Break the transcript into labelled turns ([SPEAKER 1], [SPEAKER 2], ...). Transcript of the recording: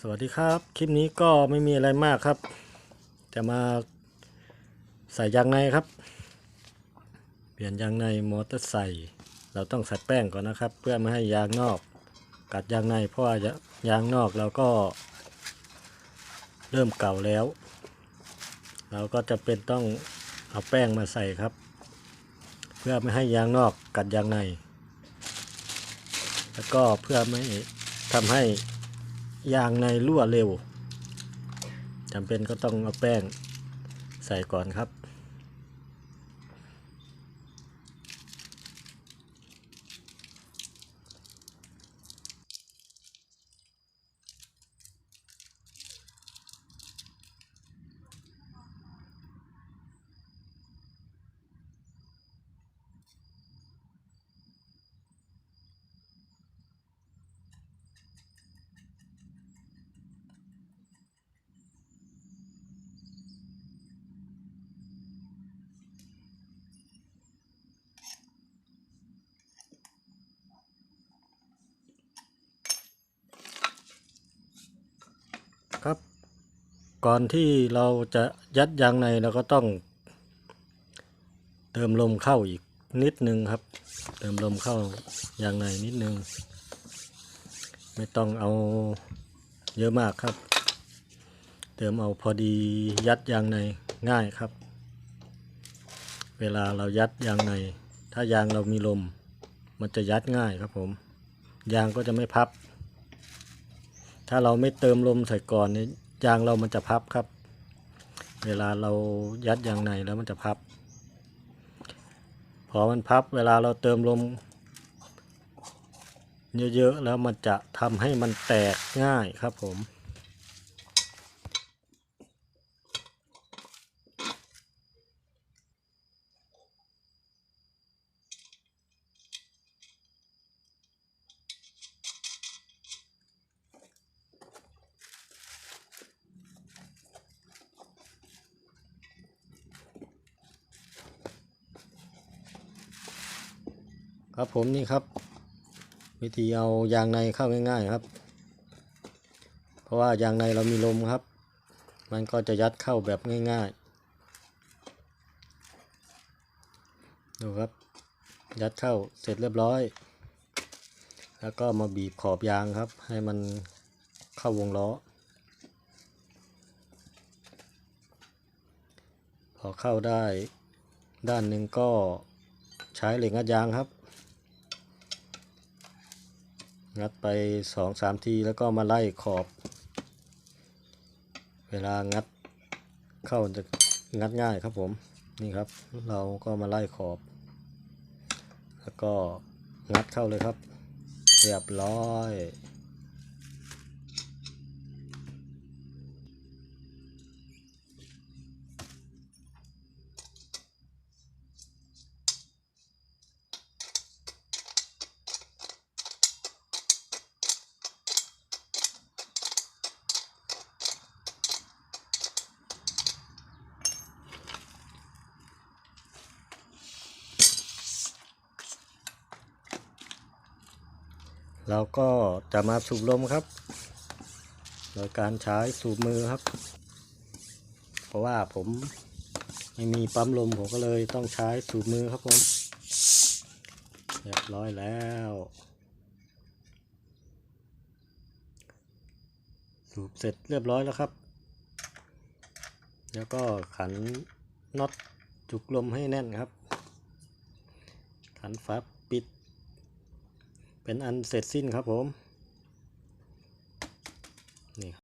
[SPEAKER 1] สวัสดีครับ คลิปนี้ก็ไม่มีอะไรมากครับ จะมาใส่ยางในครับ เปลี่ยนยางในมอเตอร์ไซค์เราต้องใส่แป้งก่อนนะครับ เพื่อไม่ให้ยางนอก กัดยางในเพราะว่ายางนอกเราก็ เริ่มเก่าแล้ว เราก็จะเป็นต้องเอาแป้งมาใส่ครับ เพื่อไม่ให้ยางนอกกัดยางใน แล้วก็เพื่อไม่ทำให้ ยางในรั่วเร็วจำเป็นก็ต้องเอาแป้งใส่ก่อนครับ ก่อนที่เราจะยัดยางในเราก็ต้อง เติมลมเข้าอีกนิดนึงครับ เติมลมเข้ายางในนิดนึง ไม่ต้องเอาเยอะมากครับ เติมเอาพอดียัดยางในง่ายครับ เวลาเรายัดยางใน ถ้ายางเรามีลม มันจะยัดง่ายครับผม ยางก็จะไม่พับ ถ้าเราไม่เติมลมใส่ก่อนเนี่ ยางเรามันจะพับครับ เวลาเรายัดยางในแล้วมันจะพับ พอมันพับเวลาเราเติมลมเยอะๆแล้วมันจะทำให้มันแตกง่ายครับผม ครับผมนี่ครับ วิธีเอายางในเข้าง่าย ๆครับ เพราะว่ายางในเรามีลมครับ มันก็จะยัดเข้าแบบง่ายๆ ดูครับ ยัดเข้าเสร็จเรียบร้อย แล้วก็มาบีบขอบยางครับ ให้มันเข้าวงล้อ พอเข้าได้ด้านหนึ่งก็ใช้เหล็กงัดยางครับ งัดไปสองสามทีแล้วก็มาไล่ขอบ เวลางัดเข้าจะงัดง่ายครับผมนี่ครับ เราก็มาไล่ขอบ แล้วก็งัดเข้าเลยครับ เรียบร้อย เราก็จะมาสูบลมครับ โดยการใช้สูบมือครับ เพราะว่าผมไม่มีปั๊มลมผมก็เลยต้องใช้สูบมือครับผมเรียบร้อยแล้ว สูบเสร็จเรียบร้อยแล้วครับ แล้วก็ขันน็อตจุกลมให้แน่นครับ ขันฝาปิด เป็นอันเสร็จสิ้นครับผมนี่